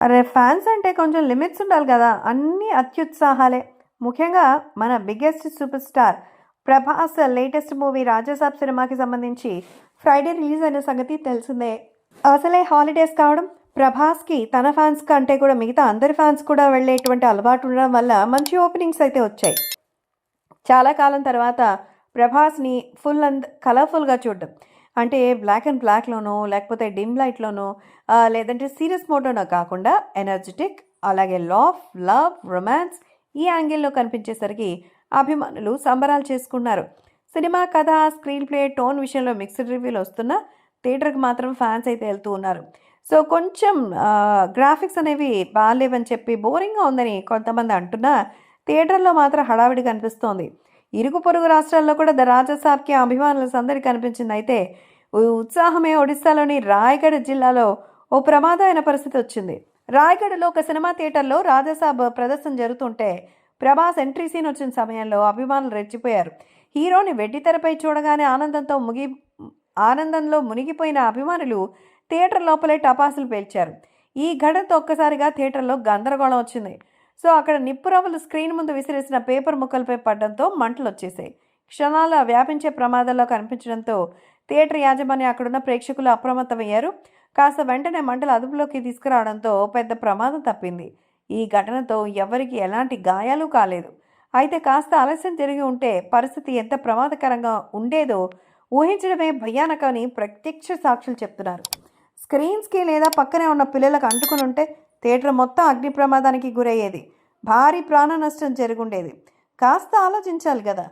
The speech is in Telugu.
అరే ఫ్యాన్స్ అంటే కొంచెం లిమిట్స్ ఉండాలి కదా. అన్ని అత్యుత్సాహాలే. ముఖ్యంగా మన biggest superstar Prabhas latest movie Rajasaab సినిమాకి సంబంధించి ఫ్రైడే రిలీజ్ అయిన సంగతి తెలిసిందే. అసలే హాలిడేస్ కావడం ప్రభాస్కి తన ఫ్యాన్స్ కంటే కూడా మిగతా అందరి ఫ్యాన్స్ కూడా వెళ్ళేటువంటి అలవాటు ఉండడం వల్ల మంచి ఓపెనింగ్స్ అయితే వచ్చాయి. చాలా కాలం తర్వాత ప్రభాస్ని ఫుల్ అండ్ కలర్ఫుల్గా చూడడం. అంటే బ్లాక్ అండ్ బ్లాక్లోనో లేకపోతే డిమ్ లైట్లోనో లేదంటే సీరియస్ మోటోనో కాకుండా ఎనర్జెటిక్ అలాగే లాఫ్ లవ్ రొమాన్స్ ఈ యాంగిల్లో కనిపించేసరికి అభిమానులు సంబరాలు చేసుకున్నారు. సినిమా కథ స్క్రీన్ ప్లే టోన్ విషయంలో మిక్స్డ్ రివ్యూలు వస్తున్నా థియేటర్కి మాత్రం ఫ్యాన్స్ అయితే వెళ్తూ ఉన్నారు. సో కొంచెం గ్రాఫిక్స్ అనేవి బాగాలేవని చెప్పి బోరింగ్గా ఉందని కొంతమంది అంటున్నా థియేటర్లో మాత్రం హడావిడి కనిపిస్తోంది ఇరుగు పొరుగు రాష్ట్రాల్లో కూడా ద రాజాసాబ్కి అభిమానుల సందడి కనిపించింది. అయితే ఉత్సాహమే ఒడిశాలోని రాయగఢ్ జిల్లాలో ఓ ప్రమాదమైన పరిస్థితి వచ్చింది. రాయగఢ్లో ఒక సినిమా థియేటర్లో రాజాసాబ్ ప్రదర్శన జరుగుతుంటే ప్రభాస్ ఎంట్రీ సీన్ వచ్చిన సమయంలో అభిమానులు రెచ్చిపోయారు. హీరోని వెడ్డితెరపై చూడగానే ఆనందంతో ముగి ఆనందంలో మునిగిపోయిన అభిమానులు థియేటర్ లోపలే టపాసులు పేల్చారు. ఈ ఘటనతో ఒక్కసారిగా థియేటర్లో గందరగోళం వచ్చింది. సో అక్కడ నిప్పురవ్వలు స్క్రీన్ ముందు విసిరేసిన పేపర్ ముక్కలపై పడడంతో మంటలు వచ్చేసాయి క్షణాల వ్యాపించే ప్రమాదంలో కనిపించడంతో థియేటర్ యాజమాన్యం అక్కడున్న ప్రేక్షకులు అప్రమత్తమయ్యారు. కాస్త వెంటనే మంటలు అదుపులోకి తీసుకురావడంతో పెద్ద ప్రమాదం తప్పింది. ఈ ఘటనతో ఎవరికి ఎలాంటి గాయాలు కాలేదు. అయితే కాస్త ఆలస్యం జరిగి ఉంటే పరిస్థితి ఎంత ప్రమాదకరంగా ఉండేదో ఊహించడమే భయానకమని ప్రత్యక్ష సాక్షులు చెప్తున్నారు. స్క్రీన్స్కి లేదా పక్కనే ఉన్న పిల్లలకు అంటుకుని ఉంటే థియేటర్ మొత్తం అగ్ని ప్రమాదానికి గురయ్యేది. భారీ ప్రాణ నష్టం జరుగుండేది. కాస్త ఆలోచించాలి కదా